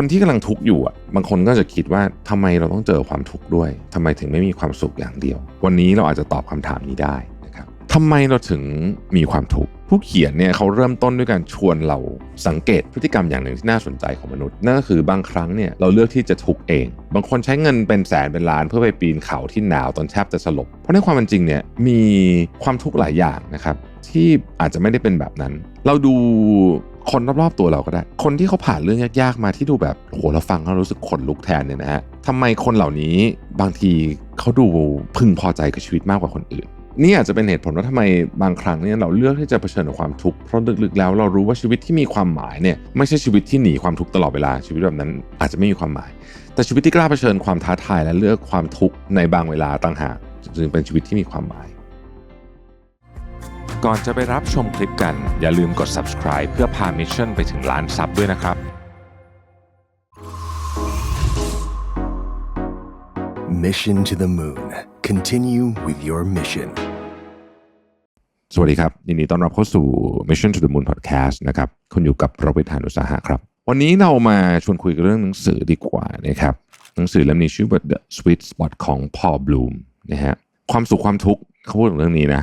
คนที่กำลังทุกข์อยู่อะบางคนก็จะคิดว่าทำไมเราต้องเจอความทุกข์ด้วยทำไมถึงไม่มีความสุขอย่างเดียว วันนี้เราอาจจะตอบคำถามนี้ได้นะครับทำไมเราถึงมีความทุกข์ผู้เขียนเนี่ยเขาเริ่มต้นด้วยการชวนเราสังเกตพฤติกรรมอย่างหนึ่งที่น่าสนใจของมนุษย์นั่นก็คือบางครั้งเนี่ยเราเลือกที่จะทุกข์เอง บางคนใช้เงินเป็นแสนเป็นล้านเพื่อไปปีนเขาที่หนาวตอนแทบจะสลบเพราะในความเป็นจริงเนี่ยมีความทุกข์หลายอย่างนะครับที่อาจจะไม่ได้เป็นแบบนั้น เราดูคนรอบๆตัวเราก็ได้ คนที่เขาผ่านเรื่องยากๆมาที่ดูแบบโหเราฟังแล้วรู้สึกขนลุกแทนเนี่ยนะฮะทำไมคนเหล่านี้บางทีเขาดูพึงพอใจกับชีวิตมากกว่าคนอื่นนี่อาจจะเป็นเหตุผลว่าทำไมบางครั้งเนี่ยเราเลือกที่จะเผชิญกับความทุกข์เพราะลึกๆแล้วเรารู้ว่าชีวิตที่มีความหมายเนี่ยไม่ใช่ชีวิตที่หนีความทุกข์ตลอดเวลาชีวิตแบบนั้นอาจจะไม่มีความหมาย แต่ชีวิตที่กล้าเผชิญความท้าทายและเลือกความทุกข์ในบางเวลาต่างหากจึงเป็นชีวิตที่มีความหมาย ก่อนจะไปรับชมคลิปกัน อย่าลืมกด subscribe เพื่อพามิชชั่นไปถึงล้านซับด้วยนะครับ Mission to the Moon. Continue with your mission. สวัสดีครับ ยินดีต้อนรับเข้าสู่ Mission to the Moon Podcast นะครับ คุณอยู่กับประวิทยานุสาหะครับ วันนี้เรามาชวนคุยกันเรื่องหนังสือดีกว่านะครับ หนังสือเล่มนี้ชื่อว่า The Sweet Spot ของ Paul Bloom นะฮะ ความสุขความทุกข์เขาพูดถึงเรื่องนี้นะ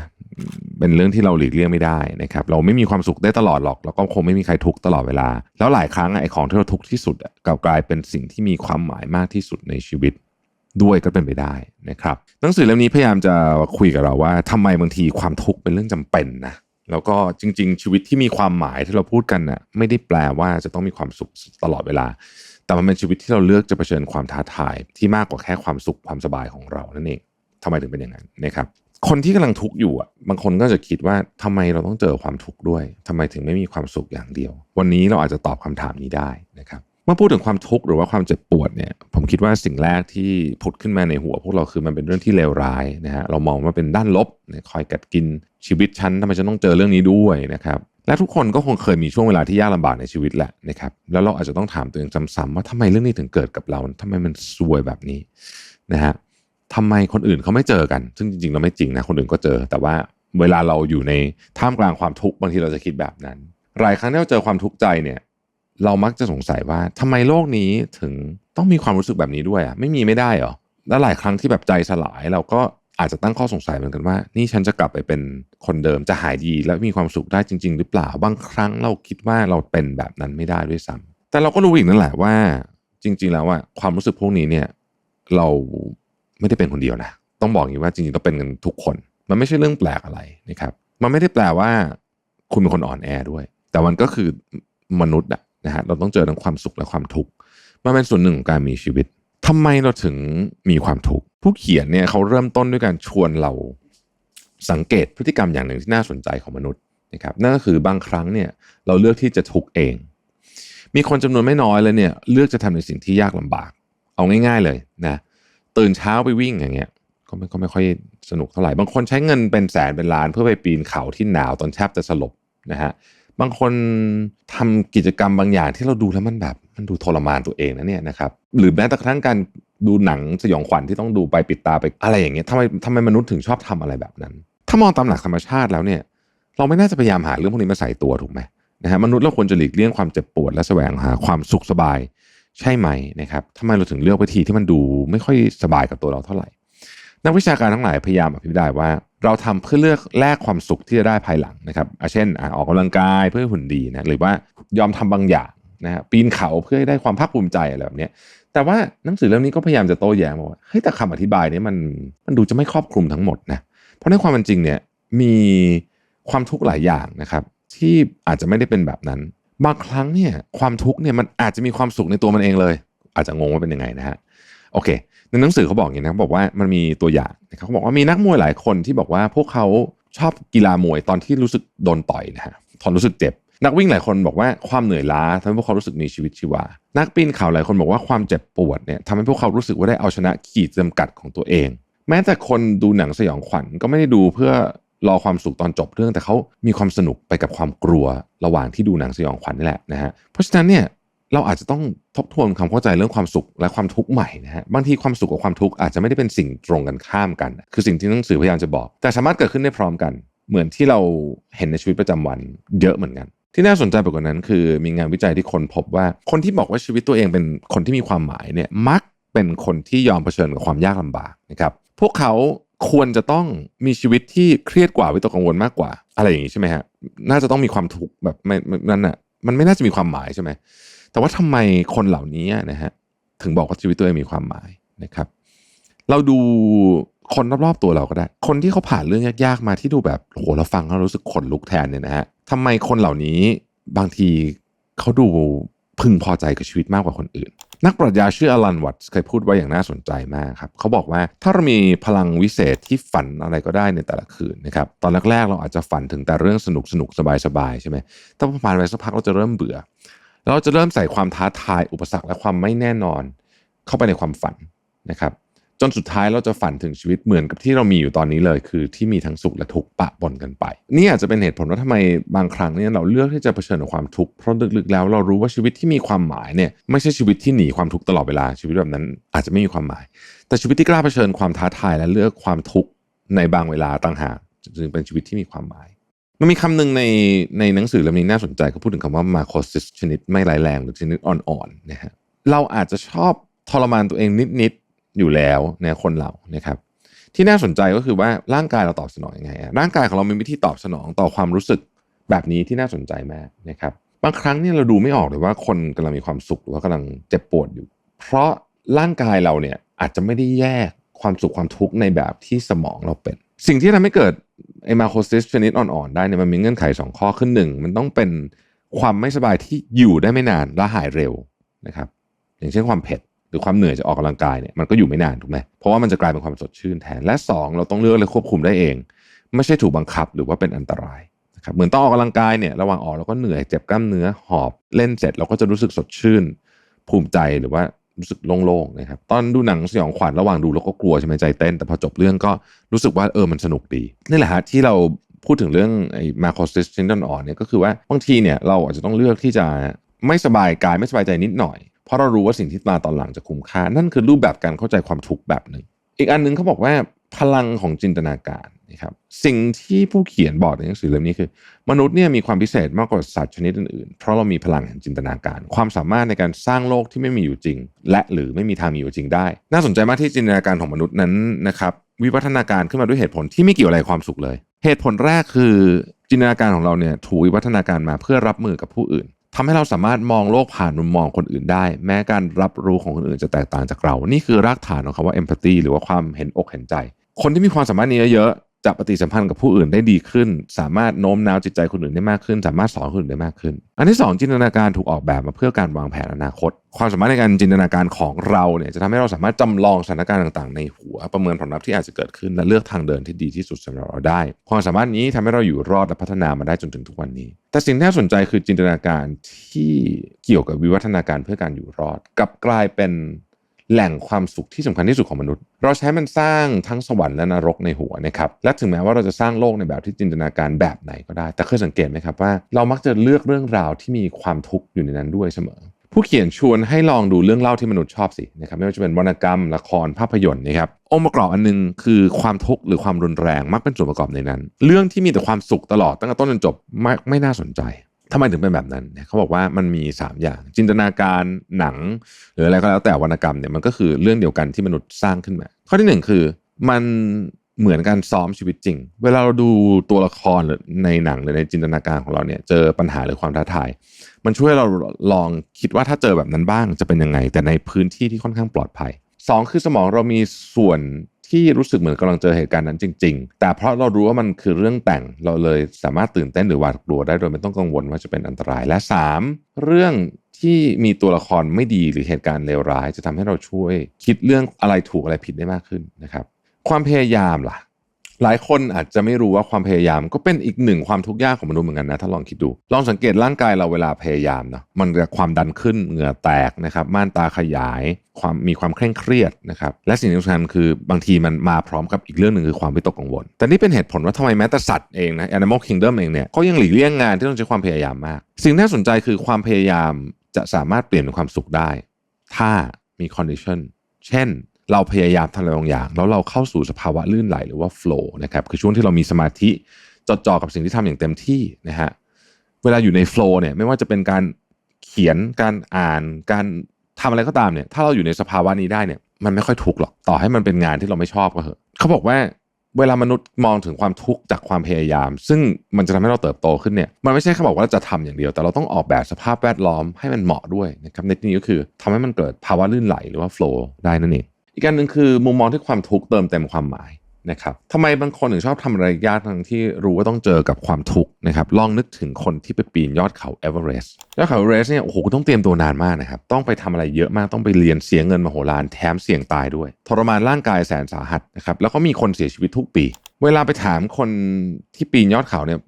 เป็นเรื่องที่เราหลีกเลี่ยงไม่ได้นะครับเราไม่มีความสุขได้ตลอดหรอก แล้วก็คงไม่มีใครทุกตลอดเวลา แล้วหลายครั้งไอ้ของที่เราทุกที่สุดกลับกลายเป็นสิ่งที่มีความหมายมากที่สุดในชีวิตด้วยก็เป็นไปได้นะครับหนังสือเล่มนี้พยายามจะคุยกับเราว่าทำไมบางทีความทุกข์เป็นเรื่องจำเป็นนะแล้วก็จริง ๆ ชีวิตที่มีความหมายที่เราพูดกันนะ่ะไม่ได้แปลว่าจะต้องมีความสุขตลอดเวลา แต่มันเป็นชีวิตที่เราเลือกจะเผชิญความท้าทายที่มากกว่าแค่ความสุขความสบายของเรานั่นเองทำไมถึงเป็นอย่างนั้นนะครับ คนที่กำลังทุกข์อยู่อะบางคนก็จะคิดว่าทำไมเราต้องเจอความทุกข์ด้วยทำไมถึงไม่มีความสุขอย่างเดียว วันนี้เราอาจจะตอบคำถามนี้ได้นะครับเมื่อพูดถึงความทุกข์หรือว่าความเจ็บปวดเนี่ยผมคิดว่าสิ่งแรกที่ผุดขึ้นมาในหัว พวกเราคือมันเป็นเรื่องที่เลวร้ายนะฮะเรามองว่าเป็นด้านลบคอยกัดกินชีวิตฉันทำไมฉันต้องเจอเรื่องนี้ด้วยนะครับและทุกคนก็คงเคยมีช่วงเวลาที่ยากลำบากในชีวิตแหละนะครับแล้วเราอาจจะต้องถามตัวเองซ้ำๆว่าทำไมเรื่องนี้ถึงเกิดกับเราทำไมมันซวยแบบนี้นะฮะ ทำไมคนอื่นเขาไม่เจอกัน ซึ่งจริงๆเราไม่จริงนะคนอื่นก็เจอ แต่ว่าเวลาเราอยู่ในท่ามกลางความทุกข์บางทีเราจะคิดแบบนั้น หลายครั้งที่เราเจอความทุกข์ใจเนี่ย เรามักจะสงสัยว่าทำไมโลกนี้ถึงต้องมีความรู้สึกแบบนี้ด้วยอะไม่มีไม่ได้หรอแล้วหลายครั้งที่แบบใจสลายเราก็อาจจะตั้งข้อสงสัยเหมือนกันว่า นี่ฉันจะกลับไปเป็นคนเดิมจะหายดีและมีความสุขได้จริง ๆ หรือเปล่าบางครั้งเราคิดว่าเราเป็นแบบนั้นไม่ได้ด้วยซ้ำแต่เราก็รู้อีกนั่นแหละว่า จริง ๆ แล้วว่าความรู้สึกพวกนี้เนี่ย เรา ไม่ได้เป็นคนเดียวนะต้องบอกอย่างนี้ว่าจริงๆเราเป็นกันทุกคน มันไม่ใช่เรื่องแปลกอะไรนะครับ มันไม่ได้แปลว่า คุณเป็นคนอ่อนแอด้วย แต่มันก็คือมนุษย์อะนะฮะเราต้องเจอทั้งความสุขและความทุกข์มันเป็นส่วนหนึ่งของการมีชีวิตทำไมเราถึงมีความทุกข์ผู้เขียนเนี่ยเขาเริ่มต้นด้วยการชวนเราสังเกตพฤติกรรมอย่างหนึ่งที่น่าสนใจของมนุษย์นะครับนั่นก็คือบางครั้งเนี่ยเราเลือกที่จะทุกข์เอง มีคนจำนวนไม่น้อยเลยเนี่ยเลือกจะทำในสิ่งที่ยากลำบาก เอาง่าย ๆเลยนะ ตื่นเช้าไปวิ่งอย่างเงี้ยก็ไม่ก็ไม่ค่อยสนุกเท่าไหร่ บางคนใช้เงินเป็นแสนเป็นล้าน เพื่อไปปีนเขาที่หนาวตอนแทบจะสลบนะฮะบางคนทำกิจกรรมบางอย่างที่เราดูแล้วมันแบบ มันดูทรมานตัวเองนะเนี่ยนะครับหรือแม้แต่กระทั่งการดูหนังสยองขวัญที่ต้องดูไปปิดตาไปอะไรอย่างเงี้ยทำไมทำไมมนุษย์ถึงชอบทำอะไรแบบนั้น ถ้ามองตามหลักธรรมชาติแล้วเนี่ย เราไม่น่าจะพยายามหาเรื่องพวกนี้มาใส่ตัวถูกไหมนะฮะมนุษย์เราควรจะหลีกเลี่ยงความเจ็บปวดและแสวงหาความสุขสบาย ใช่ไหมนะครับทำไมเราถึงเลือกวิธีที่มันดูไม่ค่อยสบายกับตัวเราเท่าไหร่ นักวิชาการทั้งหลายพยายามอธิบายว่า เราทำเพื่อเลือกแลกความสุขที่จะได้ภายหลังนะครับเช่นอออกกำลังกายเพื่อหุ่นดีนะหรือว่ายอมทำบางอย่างนะฮะปีนเขาเพื่อให้ได้ความภาคภูมิใจอะไรแบบนี้แต่ว่าหนังสือเล่มนี้ก็พยายามจะโต้แย้งว่าเฮ้ยแต่คำอธิบายนี้มันมันดูจะไม่ครอบคลุมทั้งหมดนะเพราะในความเป็นจริงเนี่ยมีความทุกข์หลายอย่างนะครับ ที่อาจจะไม่ได้เป็นแบบนั้น บางครั้งเนี่ยความทุกข์เนี่ยมันอาจจะมีความสุขในตัวมันเองเลย อาจจะงงว่าเป็นยังไงนะฮะโอเค ในหนังสือเขาบอกอย่างนี้นะบอกว่ามันมีตัวอย่างนะครับเขาบอกว่ามีนักมวยหลายคนที่บอกว่าพวกเขาชอบกีฬามวยตอนที่รู้สึกโดนต่อยนะฮะทนรู้สึกเจ็บ นักวิ่งหลายคนบอกว่าความเหนื่อยล้าทำให้พวกเขารู้สึกมีชีวิตชีวา นักปีนเขาหลายคนบอกว่าความเจ็บปวดเนี่ยทำให้พวกเขารู้สึกว่าได้เอาชนะขีดจำกัดของตัวเอง แม้แต่คนดูหนังสยองขวัญก็ไม่ได้ดูเพื่อ รอความสุขตอนจบเรื่อง แต่เขามีความสนุกไปกับความกลัวระหว่างที่ดูหนังสยองขวัญนี่แหละนะฮะเพราะฉะนั้นเนี่ยเราอาจจะต้องทบทวนความเข้าใจเรื่องความสุขและความทุกข์ใหม่นะฮะบางทีความสุขกับความทุกข์อาจจะไม่ได้เป็นสิ่งตรงกันข้ามกัน คือสิ่งที่หนังสือพยายามจะบอก แต่สามารถเกิดขึ้นได้พร้อมกัน เหมือนที่เราเห็นในชีวิตประจำวันเยอะเหมือนกัน ที่น่าสนใจไปกว่านั้น คือมีงานวิจัยที่คนพบว่า คนที่บอกว่าชีวิตตัวเองเป็นคนที่มีความหมายเนี่ยมักเป็นคนที่ยอมเผชิญกับความยากลำบากนะครับพวกเขา ควรจะต้องมีชีวิตที่เครียดกว่าวิตกกังวลมากกว่า อะไรอย่างนี้ใช่ไหมฮะน่าจะต้องมีความทุกข์แบบไม่นั่นอะมันไม่น่าจะมีความหมายใช่ไหมแต่ว่าทำไมคนเหล่านี้นะฮะถึงบอกว่าชีวิตตัวเองมีความหมายนะครับ เราดูคนรอบๆตัวเราก็ได้ คนที่เขาผ่านเรื่องยากๆมาที่ดูแบบโหเราฟังแล้วรู้สึกขนลุกแทนเนี่ยนะฮะทำไมคนเหล่านี้บางทีเขาดู พึงพอใจกับชีวิตมากกว่าคนอื่น นักปรัชญาชื่ออลันวัตส์เคยพูดไว้อย่างน่าสนใจมากครับเขาบอกว่าถ้าเรามีพลังวิเศษที่ฝันอะไรก็ได้ในแต่ละคืนนะครับตอนแรกๆเราอาจจะฝันถึงแต่เรื่องสนุกสนุกสบายๆใช่ไหมถ้าผ่านไปสักพักเราจะเริ่มเบื่อ เราจะเริ่มใส่ความท้าทายอุปสรรคและความไม่แน่นอน เข้าไปในความฝันนะครับ จนสุดท้ายเราจะฝันถึงชีวิตเหมือนกับที่เรามีอยู่ตอนนี้เลย คือที่มีทั้งสุขและทุกข์ปะปนกันไป นี่อาจจะเป็นเหตุผลว่าทำไมบางครั้งเนี่ยเราเลือกที่จะเผชิญกับความทุกข์เพราะลึกๆแล้วเรารู้ว่าชีวิตที่มีความหมายเนี่ยไม่ใช่ชีวิตที่หนีความทุกข์ตลอดเวลาชีวิตแบบนั้นอาจจะไม่มีความหมาย แต่ชีวิตที่กล้าเผชิญความท้าทายและเลือกความทุกข์ในบางเวลาต่างหากจึงเป็นชีวิตที่มีความหมายมันมีคำหนึ่งในในหนังสือเล่มนี้น่าสนใจเขาพูดถึงคำว่ามาโคซิสชนิดไม่ร้ายแรงหรือชนิดอ่อนๆนะฮะเราอาจจะชอบทรมานตัวเองนิดๆ อยู่แล้วเนี่ยคนเรานะครับ ที่น่าสนใจก็คือว่าร่างกายเราตอบสนองยังไงอะร่างกายของเรามีวิธีตอบสนองต่อความรู้สึกแบบนี้ที่น่าสนใจมากนะครับบางครั้งเนี่ยเราดูไม่ออกเลยว่าคนกำลังมีความสุขหรือว่ากำลังเจ็บปวดอยู่ เพราะร่างกายเราเนี่ยอาจจะไม่ได้แยกความสุขความทุกข์ในแบบที่สมองเราเป็น สิ่งที่ทำให้เกิดไอมาโคซิสชนิดอ่อนๆได้เนี่ยมันมีเงื่อนไขสองข้อขึ้นหนึ่งมันต้องเป็นความไม่สบายที่อยู่ได้ไม่นานและหายเร็วนะครับ อย่างเช่นความเผ็ด รือความเหนื่อยจากออกกำลังกายเนี่ยมันก็อยู่ไม่นานถูกไหมเพราะว่ามันจะกลายเป็นความสดชื่นแทนและสองเราต้องเลือกและควบคุมได้เอง ไม่ใช่ถูกบังคับหรือว่าเป็นอันตรายนะครับเหมือนต้องออกกำลังกายเนี่ยระหว่างออกเราก็เหนื่อยเจ็บกล้ามเนื้อหอบเล่นเสร็จเราก็จะรู้สึกสดชื่น ภูมิใจหรือว่ารู้สึกโล่งๆนะครับตอนดูหนังสยองขวัญระหว่างดูเราก็กลัวใช่ไหมใจเต้น แต่พอจบเรื่องก็รู้สึกว่าเออมันสนุกดีนี่แหละฮะที่เราพูดถึงเรื่องไอ้มาโคซิสชินดอนอ่อนเนี่ยก็คือว่าบางทีเนี่ยเราอาจจะต้องเลือกที่จะไม่สบายกายไม่สบายใจนิดหน่อย ราะเรารู้ว่าสิ่งที่มาตอนหลังจะคุ้มค่า นั่นคือรูปแบบการเข้าใจความทุกข์แบบหนึ่ง อีกอันหนึงเขาบอกว่าพลังของจินตนาการนะครับสิ่งที่ผู้เขียนบอกในหนังสือเล่มนี้คือ มนุษย์เนี่ยมีความพิเศษมากกว่าสัตว์ชนิดอื่นๆ เพราะเรามีพลังแห่งจินตนาการ ความสามารถในการสร้างโลกที่ไม่มีอยู่จริง และหรือไม่มีทางมีอยู่จริงได้ น่าสนใจมากที่จินตนาการของมนุษย์นั้นนะครับวิวัฒนาการขึ้นมาด้วยเหตุผลที่ไม่เกี่ยวอะไรความสุขเลย เหตุผลแรกคือจินตนาการของเราเนี่ยถูกวิวัฒนาการมาเพื่อรับมือกับผู้อื่น ทำให้เราสามารถมองโลกผ่านมุมมองคนอื่นได้ แม้การรับรู้ของคนอื่นจะแตกต่างจากเรา นี่คือรากฐานของคำว่า empathy หรือว่าความเห็นอกเห็นใจ คนที่มีความสามารถนี้เยอะ จะปฏิสัมพันธ์กับผู้อื่นได้ดีขึ้น สามารถโน้มน้าวจิตใจคนอื่นได้มากขึ้น สามารถสอนคนอื่นได้มากขึ้น อันที่สองจินตนาการถูกออกแบบมาเพื่อการวางแผนอนาคต ความสามารถในการจินตนาการของเราเนี่ยจะทำให้เราสามารถจำลองสถานการณ์ต่างๆ ในหัวประเมินผลลัพธ์ที่อาจจะเกิดขึ้นและเลือกทางเดินที่ดีที่สุดสำหรับเราได้ ความสามารถนี้ทำให้เราอยู่รอดและพัฒนามาได้จนถึงทุกวันนี้ แต่สิ่งที่น่าสนใจคือจินตนาการที่เกี่ยวกับวิวัฒนาการเพื่อการอยู่รอดกลับกลายเป็น แหล่งความสุขที่สำคัญที่สุดของมนุษย์ เราใช้มันสร้างทั้งสวรรค์และนรกในหัวนะครับ และถึงแม้ว่าเราจะสร้างโลกในแบบที่จินตนาการแบบไหนก็ได้ แต่เคยสังเกตไหมครับว่า เรามักจะเลือกเรื่องราวที่มีความทุกข์อยู่ในนั้นด้วยเสมอ ผู้เขียนชวนให้ลองดูเรื่องเล่าที่มนุษย์ชอบสินะครับไม่ว่าจะเป็นวรรณกรรม ละครภาพยนตร์นะครับองค์ประกอบอันหนึงคือความทุกข์หรือความรุนแรงมักเป็นส่วนประกอบในนั้น เรื่องที่มีแต่ความสุขตลอดตั้งแต่ต้นจนจบไม่ไม่น่าสนใจ ทำไมถึงเป็นแบบนั้นเขาบอกว่ามันมี 3 อย่าง จินตนาการหนัง หรืออะไรก็แล้วแต่วรรณกรรมเนี่ยมันก็คือเรื่องเดียวกันที่มนุษย์สร้างขึ้นมา ข้อที่หนึ่งคือมันเหมือนการซ้อมชีวิตจริง เวลาเราดูตัวละครหรือในหนังหรือในจินตนาการของเราเนี่ยเจอปัญหาหรือความท้าทาย มันช่วยเราลองคิดว่าถ้าเจอแบบนั้นบ้างจะเป็นยังไง แต่ในพื้นที่ที่ค่อนข้างปลอดภัยสองคือสมองเรามีส่วน ที่รู้สึกเหมือนกำลังเจอเหตุการณ์นั้นจริง ๆ แต่เพราะเรารู้ว่ามันคือเรื่องแต่งเราเลยสามารถตื่นเต้นหรือหวาดกลัวได้โดยไม่ต้องกังวลว่าจะเป็นอันตรายและสามเรื่องที่มีตัวละครไม่ดีหรือเหตุการณ์เลวร้าย จะทำให้เราช่วยคิดเรื่องอะไรถูกอะไรผิดได้มากขึ้นนะครับ ความพยายามล่ะ หลายคนอาจจะไม่รู้ว่าความพยายามก็เป็นอีกหนึ่งความทุกข์ยากของมนุษย์เหมือนกันนะถ้าลองคิดดู ลองสังเกตร่างกายเราเวลาพยายามเนาะมันจะความดันขึ้นเหงื่อแตกนะครับม่านตาขยายความมีความเคร่งเครียดนะครับและสิ่งที่สำคัญคือบางทีมันมาพร้อมกับอีกเรื่องหนึ่งคือความวิตกกังวล แต่นี่เป็นเหตุผลว่าทำไมแม้แต่สัตว์เองนะ Animal Kingdom เองเนี่ยก็ยังหลีกเลี่ยงงานที่ต้องใช้ความพยายามมาก สิ่งที่น่าสนใจคือความพยายามจะสามารถเปลี่ยนเป็นความสุขได้ ถ้ามีคอนดิชันเช่น เราพยายามทำอะไรบางอย่าง แล้วเราเข้าสู่สภาวะลื่นไหลหรือว่า flow นะครับคือช่วงที่เรามีสมาธิจดจ่อกับสิ่งที่ทำอย่างเต็มที่นะฮะเวลาอยู่ในโฟล์เนี่ยไม่ว่าจะเป็นการเขียนการอ่านการทำอะไรก็ตามเนี่ย ถ้าเราอยู่ในสภาวะนี้ได้เนี่ย มันไม่ค่อยทุกข์หรอกต่อให้มันเป็นงานที่เราไม่ชอบก็เถอะเขาบอกว่าเวลามนุษย์มองถึงความทุกข์จากความพยายาม ซึ่งมันจะทำให้เราเติบโตขึ้นเนี่ยมันไม่ใช่แค่บอกว่าเราจะทำอย่างเดียว แต่เราต้องออกแบบสภาพแวดล้อมให้มันเหมาะด้วยนะครับในที่นี้ก็คือทำให้มันเกิดภาวะลื่นไหลหรือว่าโฟล์ได้นั่นเอง อีกการหนึ่งคือมุมมองที่ความทุกข์เติมเต็มความหมายนะครับทำไมบางคนถึงชอบทำอะไรยากทั้งที่รู้ว่าต้องเจอกับความทุกข์นะครับ ลองนึกถึงคนที่ไปปีนยอดเขาเอเวอเรสต์ยอดเขาเอเวอเรสต์เนี่ยโอ้โหต้องเตรียมตัวนานมากนะครับ ต้องไปทำอะไรเยอะมากต้องไปเรียนเสียเงินมโหฬารแถมเสี่ยงตายด้วย ทรมานร่างกายแสนสาหัสนะครับแล้วก็มีคนเสียชีวิตทุกปี เวลาไปถามคนที่ปีนยอดเขาเนี่ย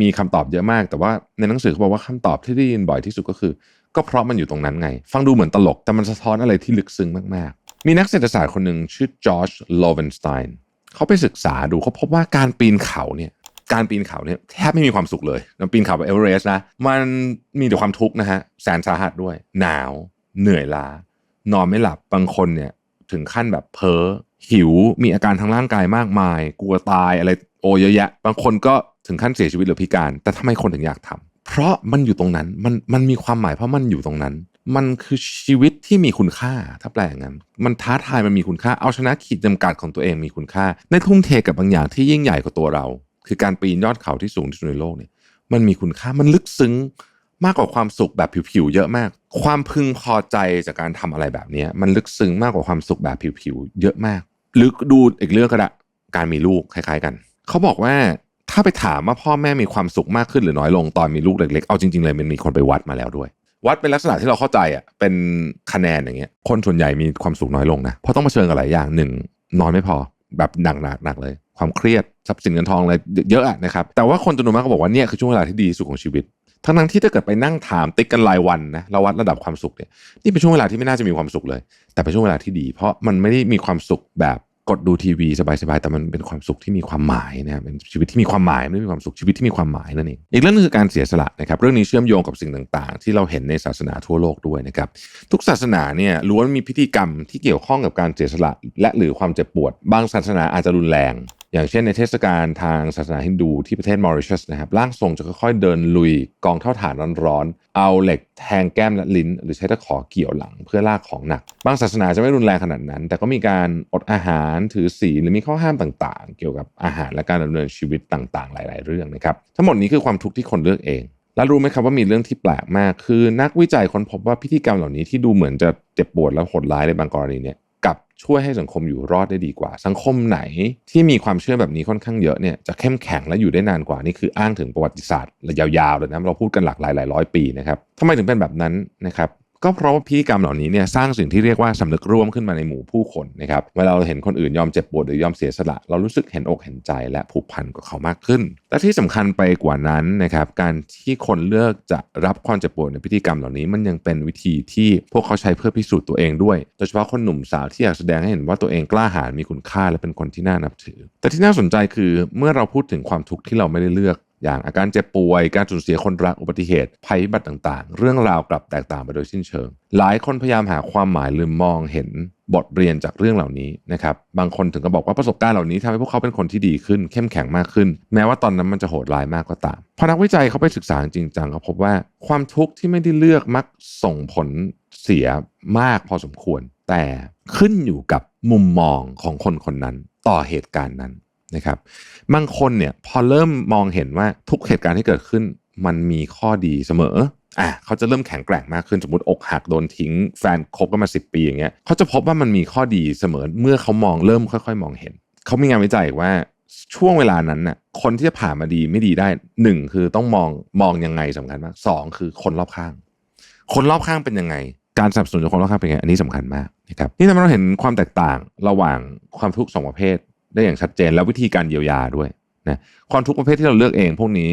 มีคำตอบเยอะมาก แต่ว่าในหนังสือเขาบอกว่าคำตอบที่ได้ยินบ่อยที่สุดก็คือ ก็เพราะมันอยู่ตรงนั้นไง ฟังดูเหมือนตลกแต่มันสะท้อนอะไรที่ลึกซึ้งมาก มีนักเศรษฐศาสตร์คนหนึ่งชื่อจอร์จโลเวนสไตน์เขาไปศึกษาดูเขาพบว่าการปีนเขาเนี่ยการปีนเขาเนี่ยแทบไม่มีความสุขเลยเราปีนเขาไปเอเวอเรสต์นะมันมีแต่ความทุกข์นะฮะแสนสาหัสด้วย หนาว เหนื่อยล้า นอนไม่หลับบางคนเนี่ยถึงขั้นแบบเพ้อหิวมีอาการทางร่างกายมากมาย กลัวตายอะไรโอเยอะแยะ บางคนก็ถึงขั้นเสียชีวิตหรือพิการ แต่ทำไมคนถึงอยากทำเพราะมันอยู่ตรงนั้นมันมันมีความหมายเพราะมันอยู่ตรงนั้น มันคือชีวิตที่มีคุณค่าถ้าแปลอย่างนั้น มันท้าทายมันมีคุณค่าเอาชนะขีดจำกัดของตัวเองมีคุณค่า ในทุ่มเทกับบางอย่างที่ยิ่งใหญ่กว่าตัวเรา คือการปีนยอดเขาที่สูงที่สุดในโลกเนี่ยมันมีคุณค่ามันลึกซึ้งมากกว่าความสุขแบบผิวๆเยอะมาก ความพึงพอใจจากการทำอะไรแบบนี้มันลึกซึ้งมากกว่าความสุขแบบผิวๆเยอะมาก หรือดูอีกเรื่องก็ได้การมีลูกคล้าย ๆกัน เขาบอกว่าถ้าไปถามว่าพ่อแม่มีความสุขมากขึ้นหรือน้อยลงตอนมีลูกเล็กๆ เอาจริงๆเลยมันมีคนไปวัดมาแล้วด้วย วัดเป็นลักษณะที่เราเข้าใจอะเป็นคะแนนอย่างเงี้ย คนส่วนใหญ่มีความสุขน้อยลงนะเพราะต้องมาเชิญกับหลายอย่างหนึ่งนอนไม่พอแบบหนักหนักหนักเลย ความเครียดทรัพย์สินเงินทองอะไรเยอะนะครับ แต่ว่าคนจำนวนมากก็บอกว่าเนี่ยคือช่วงเวลาที่ดีสุดของชีวิตทั้งนั้นที่ถ้าเกิดไปนั่งถามติ๊กกันรายวันนะเราวัดระดับความสุขเนี่ยนี่เป็นช่วงเวลาที่ไม่น่าจะมีความสุขเลย แต่เป็นช่วงเวลาที่ดี เพราะมันไม่ได้มีความสุขแบบ กดดูทีวีสบายๆ แต่มันเป็นความสุขที่มีความหมายนะครับเป็นชีวิตที่มีความหมายไม่ได้มีความสุขชีวิตที่มีความหมายนั่นเองอีกเรื่องนึงคือการเสียสละนะครับเรื่องนี้เชื่อมโยงกับสิ่งต่างๆ ที่เราเห็นในศาสนาทั่วโลกด้วยนะครับทุกศาสนาเนี่ยล้วนมีพิธีกรรมที่เกี่ยวข้องกับการเสียสละ และหรือความเจ็บปวด บางศาสนาอาจจะรุนแรง อย่างเช่นในเทศกาลทางศาสนาฮินดูที่ประเทศมอริชัสนะครับร่างทรงจะค่อยๆเดินลุยกองเท่าฐานร้อนๆเอาเหล็กแทงแก้มและลิ้น หรือใช้ตะขอเกี่ยวหลังเพื่อลากของหนัก บางศาสนาจะไม่รุนแรงขนาดนั้น แต่ก็มีการอดอาหารถือศีลหรือมีข้อห้ามต่างๆ เกี่ยวกับอาหารและการดำเนินชีวิตต่างๆ หลาย ๆ เรื่องนะครับทั้งหมดนี้คือความทุกข์ที่คนเลือกเองแล้วรู้ไหมครับว่ามีเรื่องที่แปลกมาก คือนักวิจัยค้นพบว่าพิธีกรรมเหล่านี้ที่ดูเหมือนจะเจ็บปวดและโหดร้ายในบางกรณีเนี่ย ช่วยให้สังคมอยู่รอดได้ดีกว่า สังคมไหนที่มีความเชื่อแบบนี้ค่อนข้างเยอะเนี่ยจะเข้มแข็งและอยู่ได้นานกว่านี่คืออ้างถึงประวัติศาสตร์ระยาวๆเลยนะเราพูดกันหลากหลายหลายร้อยปีนะครับทำไมถึงเป็นแบบนั้นนะครับ ก็เพราะว่าพิธีกรรมเหล่านี้เนี่ยสร้างสิ่งที่เรียกว่าสำนึกร่วมขึ้นมาในหมู่ผู้คนนะครับเวลาเราเห็นคนอื่นยอมเจ็บปวดหรือยอมเสียสละ เรารู้สึกเห็นอกเห็นใจและผูกพันกับเขามากขึ้น และที่สำคัญไปกว่านั้นนะครับการที่คนเลือกจะรับความเจ็บปวดในพิธีกรรมเหล่านี้ มันยังเป็นวิธีที่พวกเขาใช้เพื่อพิสูจน์ตัวเองด้วย โดยเฉพาะคนหนุ่มสาวที่อยากแสดงให้เห็นว่าตัวเองกล้าหาญมีคุณค่าและเป็นคนที่น่านับถือ แต่ที่น่าสนใจคือเมื่อเราพูดถึงความทุกข์ที่เราไม่ได้เลือก อย่างอาการเจ็บป่วย การสูญเสียคนรักอุบัติเหตุ ภัยพิบัติต่างๆ เรื่องราวกลับแตกต่างไปโดยสิ้นเชิง หลายคนพยายามหาความหมายหรือมองเห็นบทเรียนจากเรื่องเหล่านี้นะครับ บางคนถึงก็บบอกว่าประสบการณ์เหล่านี้ทำให้พวกเขาเป็นคนที่ดีขึ้น เข้มแข็งมากขึ้น แม้ว่าตอนนั้นมันจะโหดร้ายมากก็ตาม พอนักวิจัยเขาไปศึกษาจริงจังเขาพบว่าความทุกข์ที่ไม่ได้เลือกมักส่งผลเสียมากพอสมควร แต่ขึ้นอยู่กับมุมมองของคนคนนั้นต่อเหตุการณ์นั้น นะครับบางคนเนี่ยพอเริ่มมองเห็นว่าทุกเหตุการณ์ที่เกิดขึ้น มันมีข้อดีเสมออะเขาจะเริ่มแข็งแกร่งมากขึ้นสมมติอกหักโดนทิ้งแฟนคบกันมาสิปีอย่างเงี้ยเขาจะพบว่ามันมีข้อดีเสมอเมื่อเขามองเริ่มค่อย ๆ มองเห็น เขามีงานวิจัยว่าช่วงเวลานั้นน่ะคนที่จะผ่านมาดีไม่ดีได้หนึ่งคือต้องมองมองยังไงสำคัญมากสองคือคนรอบข้าง คนรอบข้างเป็นยังไง การสนับสนุนจากคนรอบข้างเป็นยังไงอันนี้สำคัญมากนะครับนี่ทำให้เราเห็นความแตกต่างระหว่างความทุกข์สองประเภท ได้อย่างชัดเจน แล้ววิธีการเยียวยาด้วยนะความทุกข์ประเภทที่เราเลือกเองพวกนี้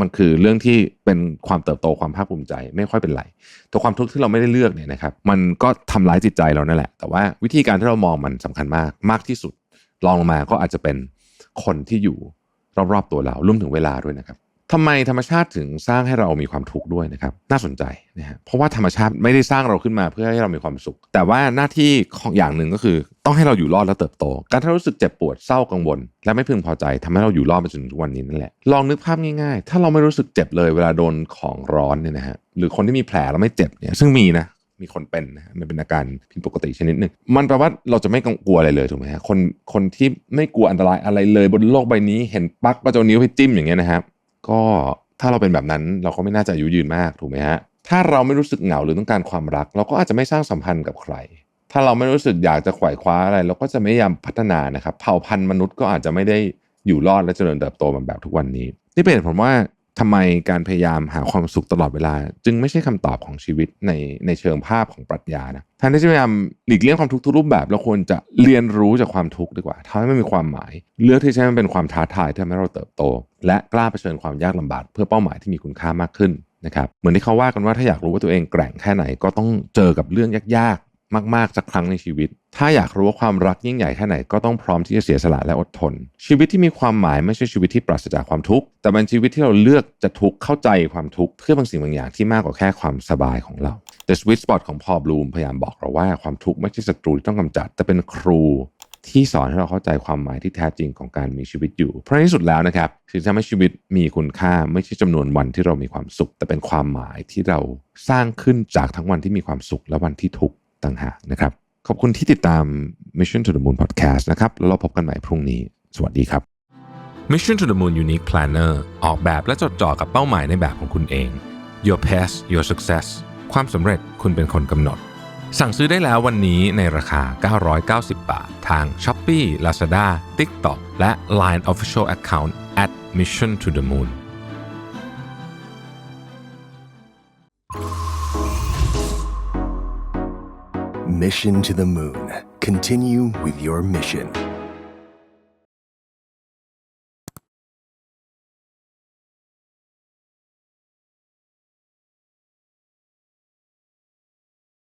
มันคือเรื่องที่เป็นความเติบโตความภาคภูมิใจ ไม่ค่อยเป็นไรแต่ความทุกข์ที่เราไม่ได้เลือกเนี่ยนะครับ มันก็ทำร้ายจิตใจเรานั่นแหละ แต่ว่าวิธีการที่เรามองมันสำคัญมากมากที่สุดลองลงมาก็อาจจะเป็นคนที่อยู่รอบๆตัวเรารวมถึงเวลาด้วยนะครับทำไมธรรมชาติถึงสร้างให้เรามีความทุกข์ด้วยนะครับ น่าสนใจนะฮะเพราะว่าธรรมชาติไม่ได้สร้างเราขึ้นมาเพื่อให้เรามีความสุข แต่ว่าหน้าที่ของอย่างหนึ่งก็คือ ต้องให้เราอยู่รอดและเติบโต การที่รู้สึกเจ็บปวดเศร้ากังวล และไม่พึงพอใจทำให้เราอยู่รอดมาจนถึงทุกวันนี้นั่นแหละลองนึกภาพง่ายๆ ถ้าเราไม่รู้สึกเจ็บเลยเวลาโดนของร้อนเนี่ยนะฮะหรือคนที่มีแผลแล้วไม่เจ็บเนี่ยซึ่งมีนะมีคนเป็นนะมันเป็นอาการผิดปกติชนิดหนึ่งมันแปลว่าเราจะไม่กลัวอะไรเลยถูกไหมฮะคนคนที่ไม่กลัวอันตรายอะไรเลย บนโลกใบนี้เห็นปักก็จะนิ้วไปจิ้มอย่างเงี้ยนะครับก็ถ้าเราเป็นแบบนั้นเราก็ไม่น่าจะอายุยืนมากถูกไหมฮะถ้าเราไม่รู้สึกเหงาหรือต้องการความรัก เราก็อาจจะไม่สร้างสัมพันธ์กับใคร ถ้าเราไม่รู้สึกอยากจะขว่คว้าอะไร เราก็จะไม่พยายามพัฒนานะครับเผ่าพันธุ์มนุษย์ก็อาจจะไม่ได้อยู่รอดและเจริญเติบโตมาแบบทุกวันนี้ นี่เป็นผมว่าทำไมการพยายามหาความสุขตลอดเวลา จึงไม่ใช่คำตอบของชีวิตในในเชิงภาพของปรัชญานะแทนที่จะพยายามหลีกเลี่ยงความทุกข์ทุกรูปแบบเราควรจะเรียนรู้จากความทุกข์ดีกว่าทำให้มันมีความหมาย เลือกที่ให้มันเป็นความท้าทายที่ทำให้เราเติบโต และกล้าเผชิญความยากลำบากเพื่อเป้าหมายที่มีคุณค่ามากขึ้นนะครับเหมือนที่เขาว่ากันว่าถ้าอยากรู้ว่าตัวเองแกร่งแค่ไหนก็ต้องเจอกับเรื่องยาก มากๆสักครั้งในชีวิต ถ้าอยากรู้ว่าความรักยิ่งใหญ่แค่ไหนก็ต้องพร้อมที่จะเสียสละและอดทน ชีวิตที่มีความหมายไม่ใช่ชีวิตที่ปราศจากความทุกข์ แต่เป็นชีวิตที่เราเลือกจะทุกข์เข้าใจความทุกข์เพื่อบางสิ่งบางอย่างที่มากกว่าแค่ความสบายของเรา The Sweet Spot ของพอบลูมพยายามบอกเราว่าความทุกข์ไม่ใช่ศัตรูที่ต้องกำจัด แต่เป็นครูที่สอนให้เราเข้าใจความหมายที่แท้จริงของการมีชีวิตอยู่ เพราะในที่สุดแล้วนะครับสิ่งที่ทำให้ชีวิตมีคุณค่าไม่ใช่จำนวนวันที่เรามีความสุข แต่เป็นความหมายที่เราสร้างขึ้นจากทั้งวันที่มีความสุขและวันที่ทุกข์ ต่างหากนะครับ ขอบคุณที่ติดตาม Mission to the Moon Podcast นะครับ แล้วเราพบกันใหม่พรุ่งนี้ สวัสดีครับ Mission to the Moon Unique Planner ออกแบบและจดจ่อกับเป้าหมายในแบบของคุณเอง Your Path Your Success ความสำเร็จคุณเป็นคนกำหนด สั่งซื้อได้แล้ววันนี้ในราคา 990 บาท ทาง Shopee Lazada TikTok และ Line Official Account at Mission to the Moon Mission to the Moon. Continue with your mission.